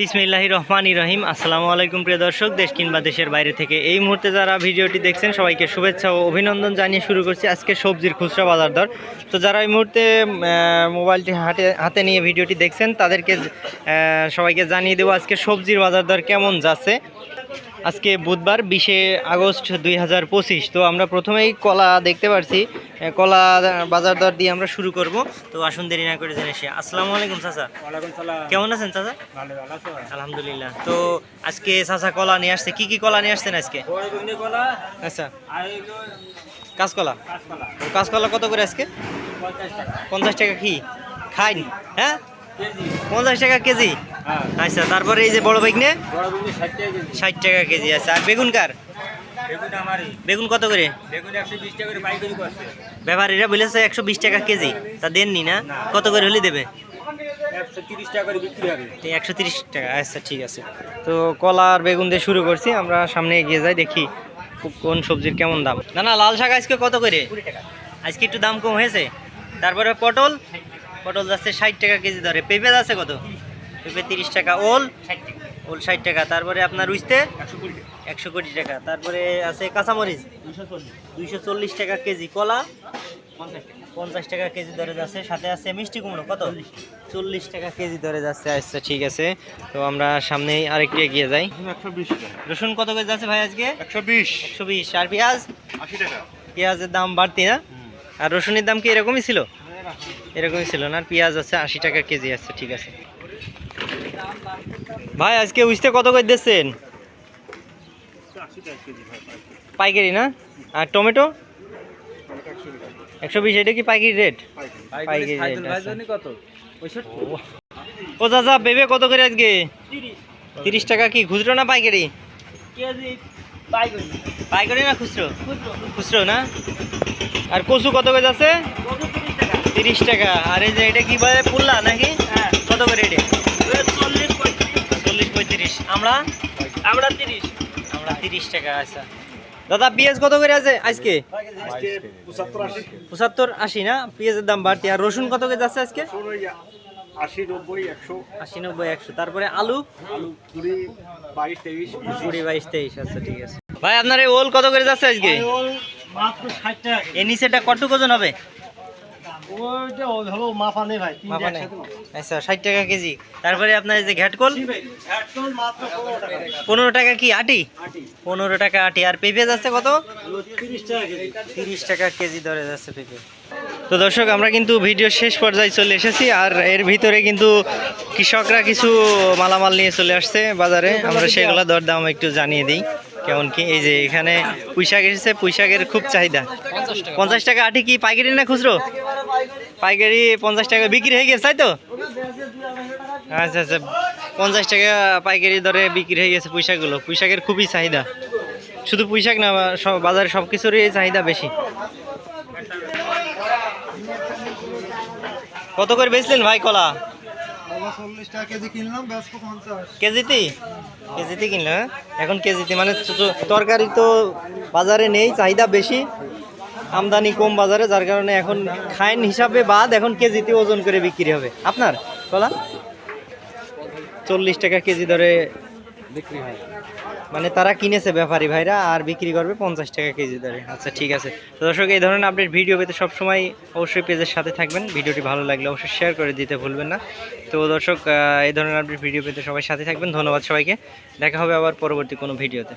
বিসমিল্লাহি রহমান রহিম। আসসালামু আলাইকুম প্রিয় দর্শক, দেশ কিংবা দেশের বাইরে থেকে এই মুহূর্তে যারা ভিডিওটি দেখছেন, সবাইকে শুভেচ্ছা ও অভিনন্দন জানিয়ে শুরু করছি আজকে সবজির খুচরা বাজার দর। তো যারা এই মুহূর্তে মোবাইলটি হাতে হাতে নিয়ে ভিডিওটি দেখছেন, তাদেরকে সবাইকে জানিয়ে দেবো আজকে সবজির বাজার দর কেমন যাচ্ছে। আজকে বুধবার বিশে আগস্ট দুই হাজার পঁচিশ। তো আমরা প্রথমেই কলা দেখতে পারছি। কলা বাজার দর দিয়ে আমরা শুরু করব। তো আসুন দেরি না করে জেনে সে আসসালামু আলাইকুম চাচা। কেমন আছেন চাচা? আলহামদুলিল্লাহ। তো আজকে চাচা কলা নিয়ে আসছে। কি কি কলা নিয়ে আসছেন আজকে? আচ্ছা। কাঁচকলা? কাঁচকলা। কত করে আজকে? পঞ্চাশ টাকা কি? খাইন। হ্যাঁ? পঞ্চাশ টাকা কেজি? হ্যাঁ। আচ্ছা তারপরে এই যে বড় বেগনে? নে ষাট টাকা কেজি। আচ্ছা। আর বেগুন কার? বেগুন কত করে? ব্যাপারীরা বলেছে একশো বিশ টাকা কেজি। তা দেননি না? কত করে হলে দেবে? একশো তিরিশ টাকা আচ্ছা ঠিক আছে। তো কলা আর বেগুন দিয়ে শুরু করছি। আমরা সামনে এগিয়ে যাই দেখি কোন সবজির কেমন দাম। না না লাল শাক আজকে কত করে? আজকে একটু দাম কম হয়েছে। তারপরে পটল? পটল যাচ্ছে ষাট টাকা কেজি ধরে। পেঁপে যাচ্ছে কত? পেঁপে তিরিশ টাকা ওল ওল ষাট টাকা। তারপরে আপনার উইস্তে? একশো কোটি টাকা। তারপরে আছে কাঁচামরিচ? দুইশো চল্লিশ। টাকা কেজি। কলা? পঞ্চাশ টাকা। কেজি ধরে যাচ্ছে। সাথে আছে মিষ্টি কুমড়ো কত? চল্লিশ টাকা। কেজি ধরে যাচ্ছে। আচ্ছা ঠিক আছে। তো আমরা সামনেই আরেকটু এগিয়ে যাই। রসুন কত কেজি যাচ্ছে ভাই আজকে? একশো বিশ। একশো বিশ। আর পেঁয়াজ? আশি টাকা। পেঁয়াজের দাম বাড়তি না? আর রসুনের দাম কি এরকমই ছিল? এরকমই ছিল না? আর পেঁয়াজ আছে আশি টাকা কেজি আছে ঠিক আছে। ভাই আজকে উইস্তে কত করে দিচ্ছেন? পাইকারি না? আর টমেটো? একশো বিশ এটা কি পাইকারি রেট? পাইকারি রেট। কত ও চাচা পেঁপে কত করে আজকে? তিরিশ। টাকা কি খুচরো না পাইকারি? পাইকারি। পাইকারি না খুচরো? খুচরো। না? আর কচু কত করে যাচ্ছে তিরিশ টাকা। আর এই যে এটা কি বলে পুল্লা নাকি? হ্যাঁ। কত করে এটা? চল্লিশ পঁয়ত্রিশ। চল্লিশ পঁয়ত্রিশ। আমরা? আমরা তিরিশ। আমরা তিরিশ টাকা আচ্ছা। দাদা পেঁয়াজ কত করে আছে আজকে? পঁচাত্তর আশি। না? পেঁয়াজের দাম বাড়তি। আর রসুন কত করে যাচ্ছে আজকে? আশি নব্বই একশো। আশি নব্বই একশো। তারপরে আলু? আলু কুড়ি বাইশ তেইশ। কুড়ি বাইশ তেইশ আচ্ছা ঠিক আছে। ভাই আপনার এই ওল কত করে যাচ্ছে আজকে? মাত্র ষাট টাকা এই নিচেটা কটুক ওজন হবে। আচ্ছা ষাট টাকা কেজি। তারপরে আপনার এই যে ঘ্যাটকল পনেরো টাকা কি আটি? আটি। পনেরো টাকা আটি। আর পেঁপে যাচ্ছে কত? তিরিশ টাকা কেজি। তিরিশ টাকা কেজি দরে যাচ্ছে পেঁপে। তো দর্শক আমরা কিন্তু ভিডিও শেষ পর্যায়ে চলে এসেছি আর এর ভিতরে কিন্তু কৃষকরা কিছু মালামাল নিয়ে চলে আসছে বাজারে। আমরা সেগুলো দরদাম একটু জানিয়ে দিই কেমন কি? এই যে এখানে পুঁইশাক এসেছে পুঁইশাকের খুব চাহিদা। পঞ্চাশ টাকা। আটি কি পাইকারি না খুচরো? পাইকারি পঞ্চাশ টাকা বিক্রি হয়ে গেছে তাই তো? আচ্ছা আচ্ছা পঞ্চাশ টাকা পাইকারি দরে বিক্রি হয়ে গেছে পুঁইশাকগুলো। পুঁইশাকের খুবই চাহিদা। শুধু পুঁইশাক না সব বাজারে সব কিছুরই চাহিদা বেশি। কত করে বেচলেন ভাই কলা? কেজিতে? কেজিতে কিনলে হ্যাঁ? এখন কেজিতে মানে তরকারি তো বাজারে নেই চাহিদা বেশি। আমদানি কম বাজারে যার কারণে এখন খাইন হিসাবে বাদ এখন কেজিতে ওজন করে বিক্রি হবে। আপনার কলা? চল্লিশ টাকা কেজি ধরে বিক্রি হয়। মানে তারা কিনেছে ব্যাপারী ভাইরা আর বিক্রি করবে পঞ্চাশ টাকা কেজি দরে। আচ্ছা ঠিক আছে। তো দর্শক, এই ধরনের আপডেট ভিডিও পেতে সবসময় অবশ্যই পেজের সাথে থাকবেন। ভিডিওটি ভালো লাগলে অবশ্যই শেয়ার করে দিতে ভুলবেন না। তো দর্শক এই ধরনের আপডেট ভিডিও পেতে সবাই সাথে থাকবেন। ধন্যবাদ সবাইকে। দেখা হবে আবার পরবর্তী কোনো ভিডিওতে